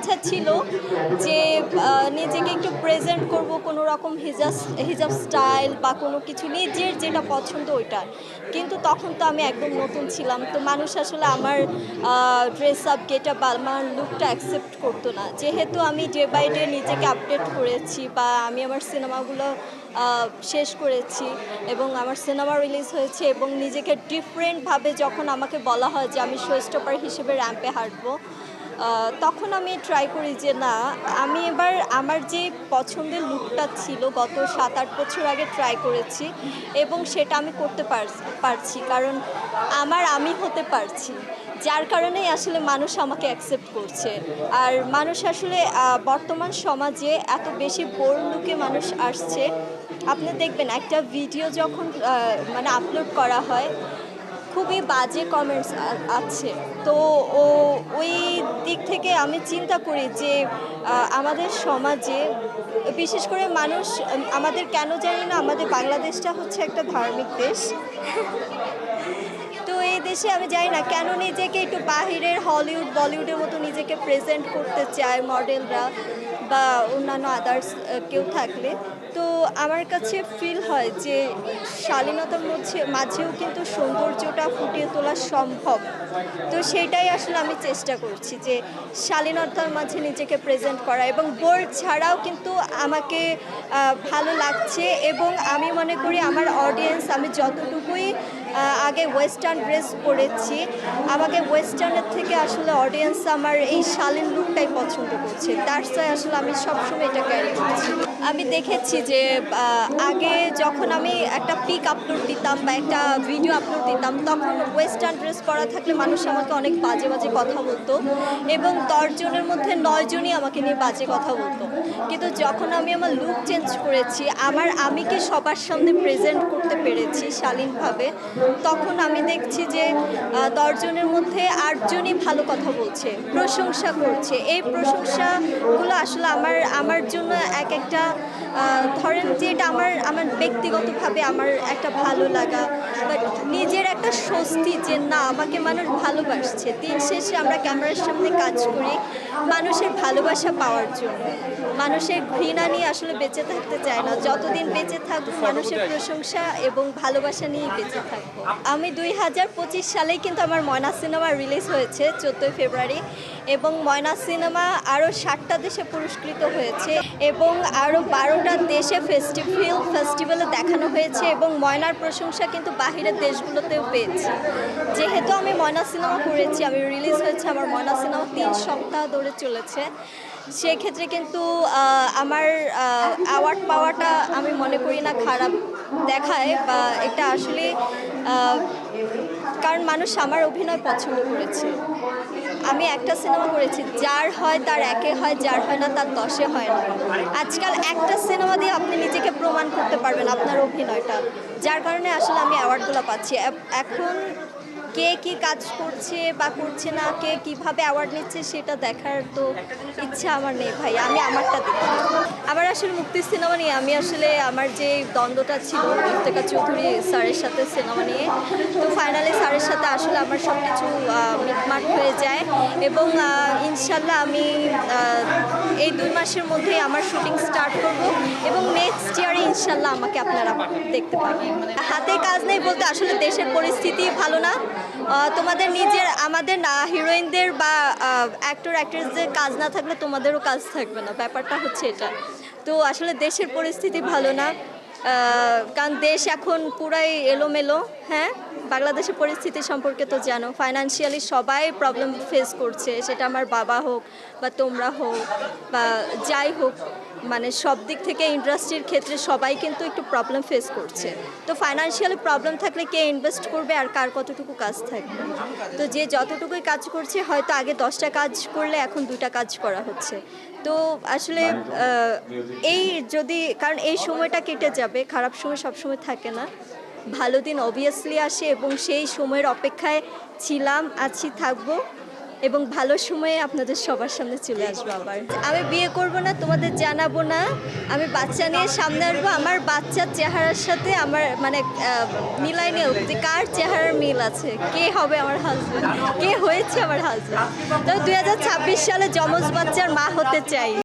ইচ্ছা ছিল যে নিজেকে একটু প্রেজেন্ট করব কোনো রকম হিজাব হিজাব স্টাইল বা কোনো কিছু নিজের যেটা পছন্দ ওইটা কিন্তু তখন তো আমি একদম নতুন ছিলাম। তো মানুষ আসলে আমার ড্রেস আপ গেটা বা আমার লুকটা অ্যাকসেপ্ট করতো না। যেহেতু আমি ডে বাই ডে নিজেকে আপডেট করেছি বা আমি আমার সিনেমাগুলো শেষ করেছি এবং আমার সিনেমা রিলিজ হয়েছে এবং নিজেকে ডিফারেন্টভাবে যখন আমাকে বলা হয় যে, আমি শো স্টপার হিসেবে র্যাম্পে হাঁটবো তখন আমি ট্রাই করি যে না, আমি এবার আমার যে পছন্দের লুকটা ছিল গত সাত আট বছর আগে ট্রাই করেছি এবং সেটা আমি করতে পার- পারছি। কারণ আমার আমি হতে পারছি। যার কারণেই আসলে মানুষ আমাকে অ্যাকসেপ্ট করছে। আর মানুষ আসলে বর্তমান সমাজে এত বেশি বোর লুকে মানুষ আসছে। আপনি দেখবেন একটা ভিডিও যখন মানে আপলোড করা হয় খুবই বাজে কমেন্টস আছে। তো ও, ওই দিক থেকে আমি চিন্তা করি যে আমাদের সমাজে, বিশেষ করে মানুষ, আমাদের কেন জানি না আমাদের বাংলাদেশটা হচ্ছে একটা ধার্মিক দেশ। তো এই দেশে আমি জানি না কেন নিজেকে একটু বাহিরের হলিউড বলিউডের মতো নিজেকে প্রেজেন্ট করতে চায় মডেলরা বা অন্যান্য আদার্স কেউ থাকলে। তো আমার কাছে ফিল হয় যে, শালীনতার মধ্যে, মাঝেও কিন্তু সৌন্দর্যটা ফুটিয়ে তোলা সম্ভব? তো সেটাই আসলে আমি চেষ্টা করছি যে শালীনতার মাঝে নিজেকে প্রেজেন্ট করা এবং বোর্ড ছাড়াও কিন্তু আমাকে ভালো লাগছে এবং আমি মনে করি আমার অডিয়েন্স আমি যতটুকুই আগে ওয়েস্টার্ন ড্রেস পরেছি। আমাকে ওয়েস্টার্নের থেকে আসলে অডিয়েন্স আমার এই শালীন লুকটাই পছন্দ করছে। তার সাথে আসলে আমি সবসময় এটা ক্যারি করছি। আমি দেখেছি যে আগে যখন আমি একটা পিক আপলোড দিতাম বা একটা ভিডিও আপলোড দিতাম, তখন ওয়েস্টার্ন ড্রেস পরা থাকলে মানুষ আমাকে অনেক বাজে বাজে কথা বলতো এবং দশজনের মধ্যে নয়জনই আমাকে নিয়ে বাজে কথা বলতো। কিন্তু যখন আমি আমার লুক চেঞ্জ করেছি, আমার আমিকে সবার সামনে প্রেজেন্ট করতে পেরেছি শালীনভাবে তখন আমি দেখছি যে দশজনের মধ্যে আটজনই ভালো কথা বলছে, প্রশংসা করছে। এই প্রশংসাগুলো আসলে আমার আমার জন্য এক একটা ধরেন যে এটা আমার আমার ব্যক্তিগতভাবে আমার একটা ভালো লাগা বাট নিজের একটা স্বস্তি যে না, আমাকে মানুষ ভালোবাসছে। দিন শেষে আমরা ক্যামেরার সামনে কাজ করি মানুষের ভালোবাসা পাওয়ার জন্য। মানুষের ঘৃণা নিয়ে আসলে বেঁচে থাকতে চায় না। যতদিন বেঁচে থাকব মানুষের প্রশংসা এবং ভালোবাসা নিয়েই বেঁচে থাকব। আমি দুই সালেই কিন্তু আমার ময়না সিনেমা রিলিজ হয়েছে চোদ্দোই ফেব্রুয়ারি এবং ময়না সিনেমা আরও ষাটটা দেশে পুরস্কৃত হয়েছে এবং আরও বারোটা দেশে ফেস্টিভ্যাল ফেস্টিভ্যালে দেখানো হয়েছে এবং ময়নার প্রশংসা কিন্তু বাহিরের দেশগুলোতেও পেয়েছে। যেহেতু আমি ময়না সিনেমা করেছি, আমি রিলিজ হয়েছে, আমার ময়না সিনেমা তিন সপ্তাহ ধরে চলেছে। সেক্ষেত্রে কিন্তু আমার অ্যাওয়ার্ড পাওয়াটা আমি মনে করি না খারাপ। দেখায় বা এটা আসলে কারণ মানুষ আমার অভিনয় পছন্দ করেছে। আমি একটা সিনেমা করেছি, যার হয় তার একে হয়, যার হয় না তার দশে হয় না। আজকাল একটা সিনেমা দিয়ে আপনি নিজেকে প্রমাণ করতে পারবেন আপনার অভিনয়টা। যার কারণে আসলে আমি অ্যাওয়ার্ডগুলো পাচ্ছি। এখন কে কি কাজ করছে বা করছে না, কে কীভাবে অ্যাওয়ার্ড নিচ্ছে সেটা দেখার তো ইচ্ছা আমার নেই ভাই, আমি আমারটা দেখি। আমার আসলে মুক্তি সিনেমা নিয়ে, আমি আসলে আমার যে দ্বন্দ্বটা ছিল ইফতেখা চৌধুরী স্যারের সাথে সিনেমা নিয়ে, তো ফাইনালি স্যারের সাথে আসলে আমার সব কিছু মিটমাট হয়ে যায় এবং ইনশাল্লাহ আমি এই মাসের মধ্যেই আমার শুটিং স্টার্ট করব এবং নেক্সট ইয়ারে ইনশাল্লাহ আমাকে আপনারা দেখতে পাবেন। হাতে কাজ নেই বলতে আসলে দেশের পরিস্থিতি ভালো না। তোমাদের নিজের, আমাদের না, হিরোইনদের বা অ্যাক্টর অ্যাক্ট্রেসদের কাজ না থাকলে তোমাদেরও কাজ থাকবে না। ব্যাপারটা হচ্ছে এটা। তো আসলে দেশের পরিস্থিতি ভালো না। কারণ দেশ এখন পুরাই এলোমেলো হ্যাঁ? বাংলাদেশের পরিস্থিতি সম্পর্কে তো জানো। ফাইনান্সিয়ালি সবাই প্রবলেম ফেস করছে, সেটা আমার বাবা হোক বা তোমরা হোক বা যাই হোক মানে সব দিক থেকে ইন্ডাস্ট্রির ক্ষেত্রে সবাই কিন্তু একটু প্রবলেম ফেস করছে। তো ফাইনান্সিয়ালি প্রবলেম থাকলে কে ইনভেস্ট করবে আর কার কতটুকু কাজ থাকবে? তো যে যতটুকুই কাজ করছে, হয়তো আগে দশটা কাজ করলে এখন দুটা কাজ করা হচ্ছে। তো আসলে এই যদি কারণ এই সময়টা কেটে যাবে খারাপ সময় সবসময় থাকে না। ভালো দিন অবভিয়াসলি আসে এবং সেই সময়ের অপেক্ষায় ছিলাম আছি থাকব। এবং ভালো সময়ে আপনাদের সবার সামনে চলে আসব আবার। আমি বিয়ে করব না, তোমাদের জানাব না। আমি বাচ্চা নিয়ে সামনে আসব। আমার বাচ্চার চেহারার সাথে আমার মানে মিলাই নিয়ে যে কার চেহারার মিল আছে? কে হবে আমার হাজব্যান্ড কে হয়েছে আমার হাজব্যান্ড তো দুই হাজার ছাব্বিশ সালে যমজ বাচ্চার মা হতে চাই।